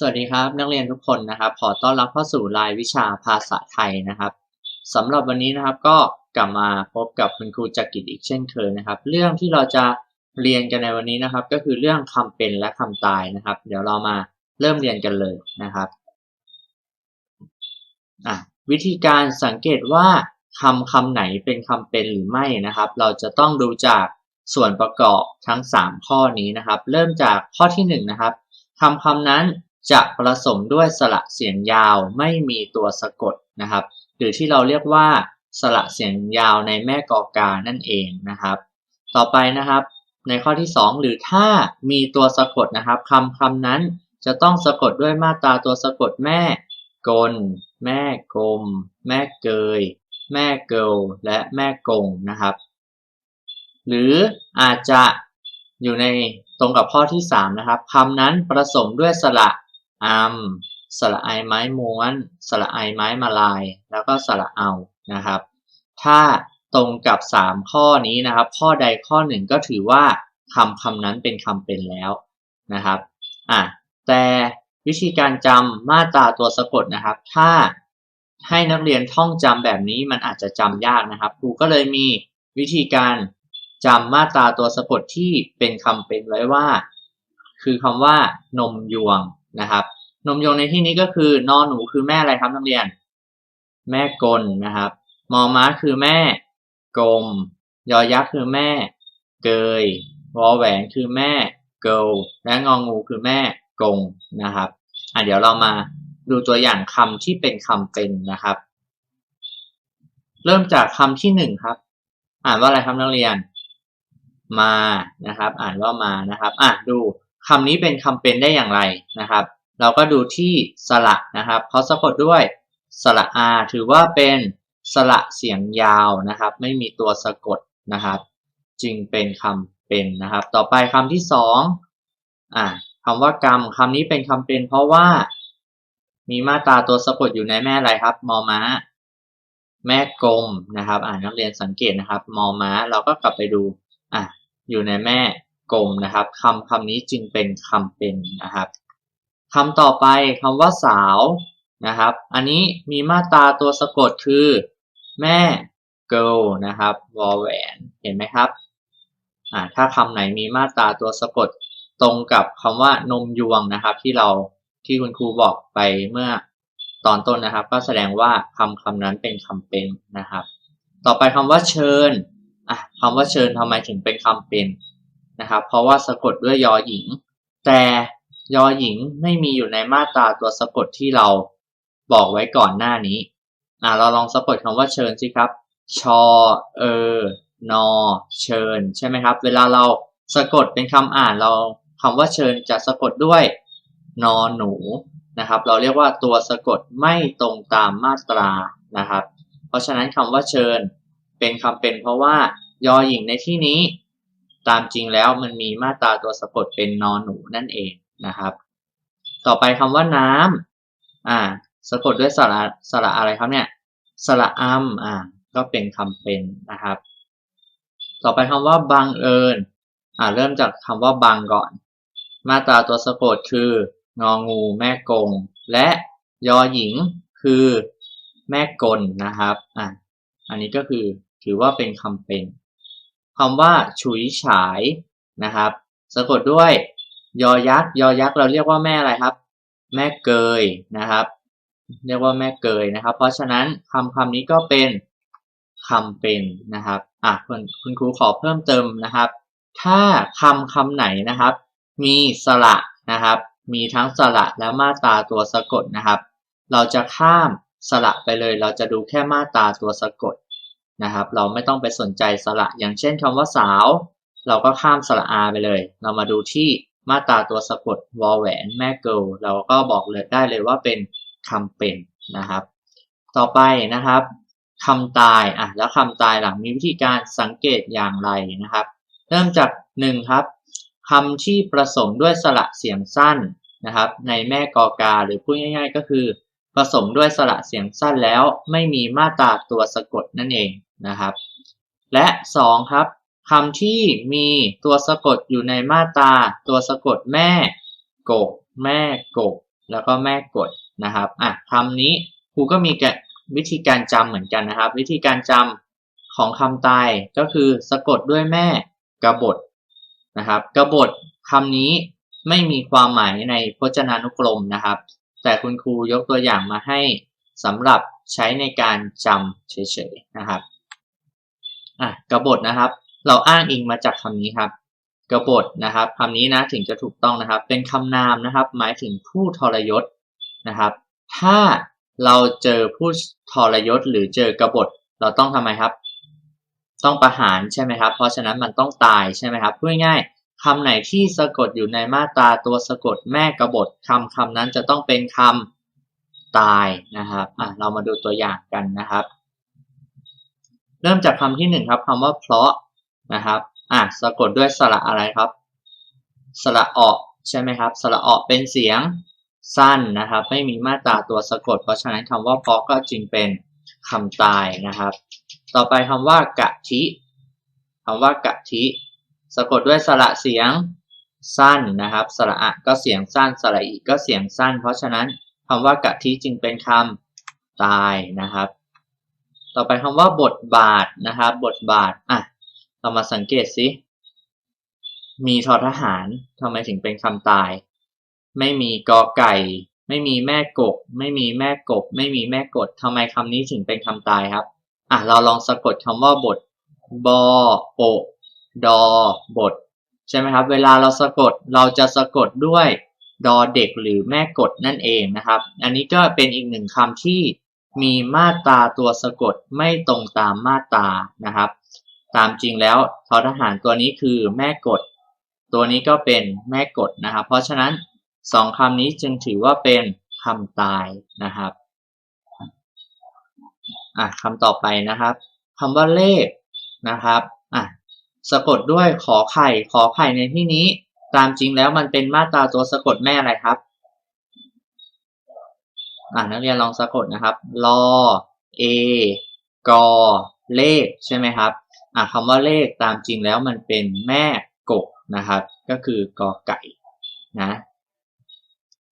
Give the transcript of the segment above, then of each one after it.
สวัสดีครับนักเรียนทุกคนนะครับ ขอต้อนรับเข้าสู่รายวิชาภาษาไทยนะครับสำหรับวันนี้นะครับก็กลับมาพบกับคุณครูจักริดอีกเช่นเคยนะครับ เรื่องที่เราจะเรียนกันในวันนี้นะครับ ก็คือเรื่องคำเป็นและคำตายนะครับ เดี๋ยวเรามาเริ่มเรียนกันเลยนะครับวิธีการสังเกตว่าคำคำไหนเป็นคำเป็นหรือไม่นะครับ เราจะต้องดูจากส่วนประกอบทั้ง 3 ข้อนี้นะครับ เริ่มจากข้อที่1นะครับคำคำนั้น จะผสมด้วยสระเสียงยาวไม่มีตัวสะกดนะครับ หรือที่เราเรียกว่าสระเสียงยาวในแม่กอกานั่นเองนะครับ ต่อไปนะครับ ในข้อที่ 2 หรือถ้ามีตัวสะกดนะครับคำคำนั้นจะต้องสะกดด้วยมาตราตัวสะกดแม่กล แม่กลม แม่เกย แม่เกลและแม่กงนะครับ หรืออาจจะอยู่ในตรงกับข้อที่ 3 นะครับคำนั้นผสมด้วยสระ อัมสระไอไม้ม้วน สระไอไม้มาลาย แล้วก็สระเอานะครับ ถ้าตรงกับ 3 ข้อนี้นะครับ ข้อใดข้อหนึ่งก็ถือว่าคำคำนั้นเป็นคำเป็นแล้วนะครับอะแต่วิธีการจำมาตราตัวสะกดนะครับ ถ้าให้นักเรียนท่องจำแบบนี้มันอาจจะจำยากนะครับ ครูก็เลยมีวิธีการจำมาตราตัวสะกดที่เป็นคำเป็นไว้ว่า คือคำว่านมยวง นะครับ นมยงในที่นี้ก็คือนอหนูคือแม่อะไรครับนักเรียน แม่กลนะครับมอม้าคือแม่กลมยอยักษ์คือแม่ เกยวอแหวนคือแม่เกลและงองูคือแม่กงนะครับอะเดี๋ยวเรามาดูตัวอย่างคำที่เป็นคำเป็นนะครับ เริ่มจากคำที่หนึ่งครับ อ่านว่าอะไรครับนักเรียน มานะครับ อ่านว่ามานะครับ อะดู คำนี้เป็นคำเป็นได้อย่างไรนะครับ เราก็ดูที่สระนะครับเขาสะกดด้วยสระอาถือว่าเป็นสระเสียงยาวนะครับ ไม่มีตัวสะกดนะครับ จึงเป็นคำเป็นนะครับ ต่อไปคำที่สองอ่าคำว่ากรรมคำนี้เป็นคำเป็น เพราะว่า มีมาตราตัวสะกดอยู่ในแม่อะไรครับมอม้า แม่กลมนะครับ อ่านนักเรียนสังเกตนะครับมอม้าเราก็กลับไปดูอะอยู่ในแม่ กลมนะครับคำคำนี้จึงเป็นคำเป็นนะครับคำต่อไปคำว่าสาวนะครับ อันนี้มีมาตราตัวสะกดคือ แม่ girl นะครับวอแหวนเห็นไหมครับอ่าถ้าคำไหนมีมาตราตัวสะกดตรงกับคำว่านมยวงนะครับ ที่เราที่คุณครูบอกไปเมื่อตอนต้นนะครับ ก็แสดงว่าคำคำนั้นเป็นคำเป็นนะครับ ต่อไปคำว่าเชิญอะคำว่าเชิญทำไมถึงเป็นคำเป็น นะครับ เพราะว่าสะกดด้วยยอหญิง แต่ยอหญิงไม่มีอยู่ในมาตราตัวสะกดที่เราบอกไว้ก่อนหน้านี้อ่าเราลองสะกดคำว่าเชิญสิครับ ชอ เออนอ เชิญ ใช่ไหมครับ เวลาเราสะกดเป็นคำอ่านเราคำว่าเชิญจะสะกดด้วยนอหนูนะครับ เราเรียกว่าตัวสะกดไม่ตรงตามมาตรานะครับ เพราะฉะนั้นคำว่าเชิญเป็นคำเป็นเพราะว่ายอหญิงในที่นี้ ตามจริงแล้วมันมีมาตราตัวสะกดเป็นนอนหนูนั่นเองนะครับ ต่อไปคำว่าน้ำอ่า สะกดด้วยสระสระอะไรครับเนี่ย สระอัมอ่า ก็เป็นคำเป็นนะครับ ต่อไปคำว่าบังเอิญอ่าเริ่มจากคำว่าบังก่อน มาตราตัวสะกดคืององูแม่กง และยอหญิงคือแม่กลนะครับอ่าอันนี้ก็คือถือว่าเป็นคำเป็น คำว่าฉุยฉายนะครับ สะกดด้วย ยอยักษ์ยอยักษ์เราเรียกว่าแม่อะไรครับ แม่เกยนะครับ เรียกว่าแม่เกยนะครับ เพราะฉะนั้นคำคำนี้ก็เป็นคำเป็นนะครับอะคุณคุณครูขอเพิ่มเติมนะครับ ถ้าคำคำไหนนะครับ มีสระนะครับ มีทั้งสระและมาตราตัวสะกดนะครับ เราจะข้ามสระไปเลย เราจะดูแค่มาตราตัวสะกด นะครับ เราไม่ต้องไปสนใจสระอย่างเช่นคำว่าสาว เราก็ข้ามสระอาไปเลย เรามาดูที่มาตราตัวสะกดวอลแหวนแม่เกิลเราก็บอกเลยได้เลยว่าเป็นคำเป็นนะครับ ต่อไปนะครับคำตายอะแล้วคำตายหลังมีวิธีการสังเกตอย่างไรนะครับ เริ่มจาก1ครับคำที่ผสมด้วยสระเสียงสั้นนะครับ ในแม่กอกาหรือพูดง่าย ๆ ก็คือ ผสมด้วยสระเสียงสั้นแล้วไม่มีมาตราตัวสะกดนั่นเอง นะครับ และ 2 ครับคำที่มีตัวสะกดอยู่ในมาตราตัวสะกดแม่กกแม่กก แล้วก็แม่กดนะครับอะคำนี้ครูก็มีวิธีการจำเหมือนกันนะครับ วิธีการจำของคำตายก็คือสะกดด้วยแม่กบฏนะครับกบฏคำนี้ไม่มีความหมายในพจนานุกรมนะครับ แต่คุณครูยกตัวอย่างมาให้สำหรับใช้ในการจำเฉยๆนะครับ อะกบฏนะครับ เราอ้างอิงมาจากคำนี้ครับกบฏนะครับคำนี้นะถึงจะถูกต้องนะครับ เป็นคำนามนะครับ หมายถึงผู้ทรยศนะครับ ถ้าเราเจอผู้ทรยศหรือเจอกบฏเราต้องทำไมครับ ต้องประหารใช่ไหมครับ เพราะฉะนั้นมันต้องตายใช่ไหมครับพูดง่ายๆคำไหนที่สะกดอยู่ในมาตราตัวสะกดแม่กบฏคำคำนั้นจะต้องเป็นคำตายนะครับอะเรามาดูตัวอย่างกันนะครับ เริ่มจากคำที่หนึ่งครับคำว่าเพราะนะครับอะสะกดด้วยสระอะไรครับ สระออกใช่ไหมครับ สระออกเป็นเสียงสั้นนะครับ ไม่มีมาตราตัวสะกด เพราะฉะนั้นคำว่าเพราะก็จึงเป็นคำตายนะครับ ต่อไปคำว่ากะทิคำว่ากะทิ สะกดด้วยสระเสียงสั้นนะครับ สระอะก็เสียงสั้น สระอีก็เสียงสั้น เพราะฉะนั้นคำว่ากะทิจึงเป็นคำตายนะครับ ต่อไปคำว่าบทบาทนะครับบทบาทอะเรามาสังเกตสิมีทอทหารทำไมถึงเป็นคำตาย ไม่มีกอไก่ ไม่มีแม่กบ ไม่มีแม่กบ ไม่มีแม่กดทำไมคำนี้ถึงเป็นคำตายครับอะเราลองสะกดคำว่าบทบอโอดอบทใช่ไหมครับ เวลาเราสะกดเราจะสะกดด้วยดอเด็กหรือแม่กดนั่นเองนะครับ อันนี้ก็เป็นอีกหนึ่งคำที่ มีมาตราตัวสะกดไม่ตรงตามมาตรานะครับ ตามจริงแล้วทอทหารตัวนี้คือแม่กดตัวนี้ก็เป็นแม่กดนะครับ เพราะฉะนั้นสองคำนี้จึงถือว่าเป็นคำตายนะครับอะคำต่อไปนะครับคำว่าเลขนะครับอะสะกดด้วยขอไข่ขอไข่ในที่นี้ ตามจริงแล้วมันเป็นมาตราตัวสะกดแม่อะไรครับ อะนักเรียนลองสะกดนะครับลอเอกอเลขใช่ไหมครับอะคำว่าเลขตามจริงแล้วมันเป็นแม่กกนะครับ ก็คือกอไก่นะ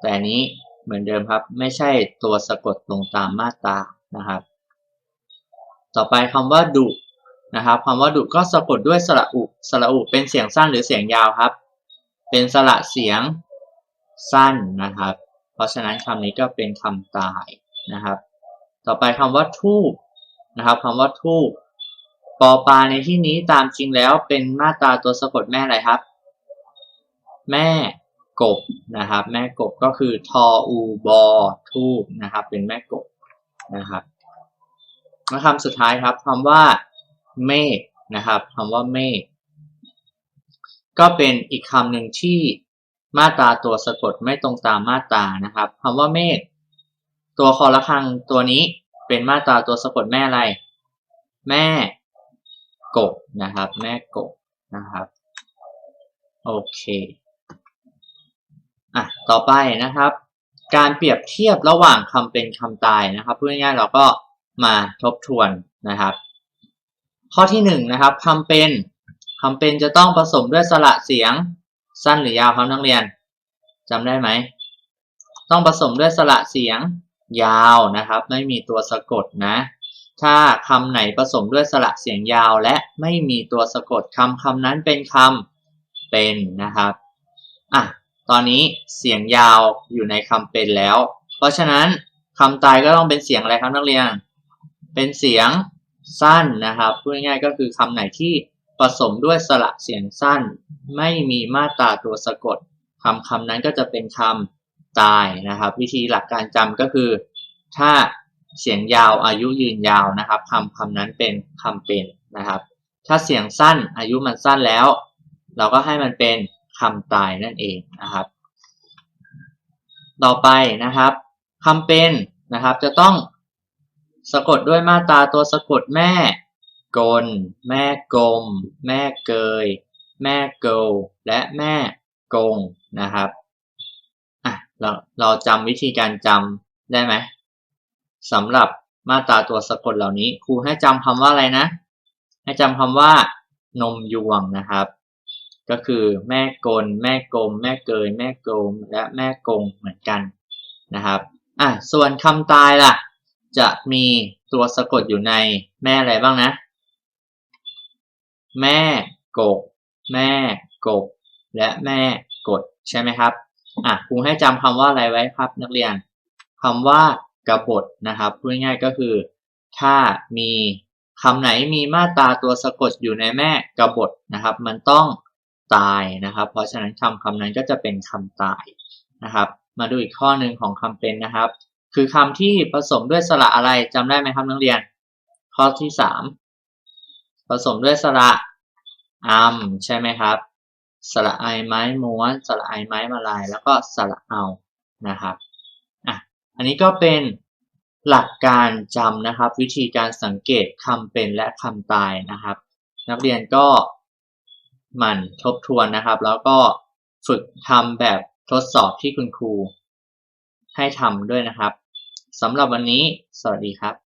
แต่นี้เหมือนเดิมครับ ไม่ใช่ตัวสะกดลงตามมาตรานะครับ ต่อไปคำว่าดุนะครับคำว่าดุก็สะกดด้วยสระอุสระอุเป็นเสียงสั้นหรือเสียงยาวครับ เป็นสระเสียงสั้นนะครับ เพราะฉะนั้นคำนี้ก็เป็นคำตายนะครับ ต่อไปคำว่าทูบนะครับคำว่าทูบปอปลาในที่นี้ตามจริงแล้วเป็นมาตราตัวสะกดแม่อะไรครับ แม่กบนะครับ แม่กบก็คือทออูบอทูบนะครับ เป็นแม่กบนะครับมาคำสุดท้ายครับคำว่าเมฆนะครับคำว่าเมฆก็เป็นอีกคำหนึ่งที่ มาตราตัวสะกดไม่ตรงตามมาตรานะครับคำว่าเมฆตัวคอละคังตัวนี้เป็นมาตราตัวสะกดแม่อะไร แม่กบนะครับ แม่กบนะครับ โอเคอะต่อไปนะครับ การเปรียบเทียบระหว่างคำเป็นคำตายนะครับพูดง่ายๆเราก็มาทบทวนนะครับ ข้อที่หนึ่งนะครับคำเป็นคำเป็นจะต้องผสมด้วยสระเสียง สั้นหรือยาวครับนักเรียนจำได้ไหม ต้องผสมด้วยสระเสียงยาวนะครับ ไม่มีตัวสะกดนะ ถ้าคำไหนผสมด้วยสระเสียงยาวและไม่มีตัวสะกดคำคำนั้นเป็นคำเป็นนะครับอะตอนนี้เสียงยาวอยู่ในคำเป็นแล้ว เพราะฉะนั้นคำตายก็ต้องเป็นเสียงอะไรครับนักเรียน เป็นเสียงสั้นนะครับพูดง่ายๆก็คือคำไหนที่ ผสมด้วยสระเสียงสั้น ไม่มีมาตราตัวสะกดคำคำนั้นก็จะเป็นคำตายนะครับ วิธีหลักการจำก็คือ ถ้าเสียงยาวอายุยืนยาวนะครับคำคำนั้นเป็นคำเป็นนะครับ ถ้าเสียงสั้นอายุมันสั้นแล้ว เราก็ให้มันเป็นคำตายนั่นเองนะครับ ต่อไปนะครับคำเป็นนะครับจะต้องสะกดด้วยมาตราตัวสะกดแม่ กล แม่กลม แม่เกย แม่เกลและแม่กงนะครับอะเราเราจำวิธีการจำได้ไหมสำหรับมาตราตัวสะกดเหล่านี้ครูให้จำคำว่าอะไรนะ ให้จำคำว่านมยวงนะครับ ก็คือแม่กล แม่กลม แม่เกย แม่โกมและแม่กงเหมือนกันนะครับอะส่วนคำตายล่ะ จะมีตัวสะกดอยู่ในแม่อะไรบ้างนะ แม่กก แม่กบและแม่กดใช่ไหมครับอะครูให้จำคำว่าอะไรไว้ครับ นักเรียนคำว่ากบฏนะครับพูดง่ายๆก็คือ ถ้ามีคำไหนมีมาตราตัวสะกดอยู่ในแม่กบฏนะครับ มันต้องตายนะครับ เพราะฉะนั้นคำคำนั้นก็จะเป็นคำตายนะครับ มาดูอีกข้อหนึ่งของคำเป็นนะครับ คือคำที่ผสมด้วยสระอะไรจำได้ไหมครับนักเรียน ข้อที่สาม ผสมด้วยสระอัมใช่ไหมครับ สระไอไม้ม้วนสระไอไม้มาลาย แล้วก็สระเอานะครับอะอันนี้ก็เป็นหลักการจำนะครับ วิธีการสังเกตคำเป็นและคำตายนะครับ นักเรียนก็หมั่นทบทวนนะครับ แล้วก็ฝึกทำแบบทดสอบที่คุณครูให้ทำด้วยนะครับสำหรับวันนี้ สวัสดีครับ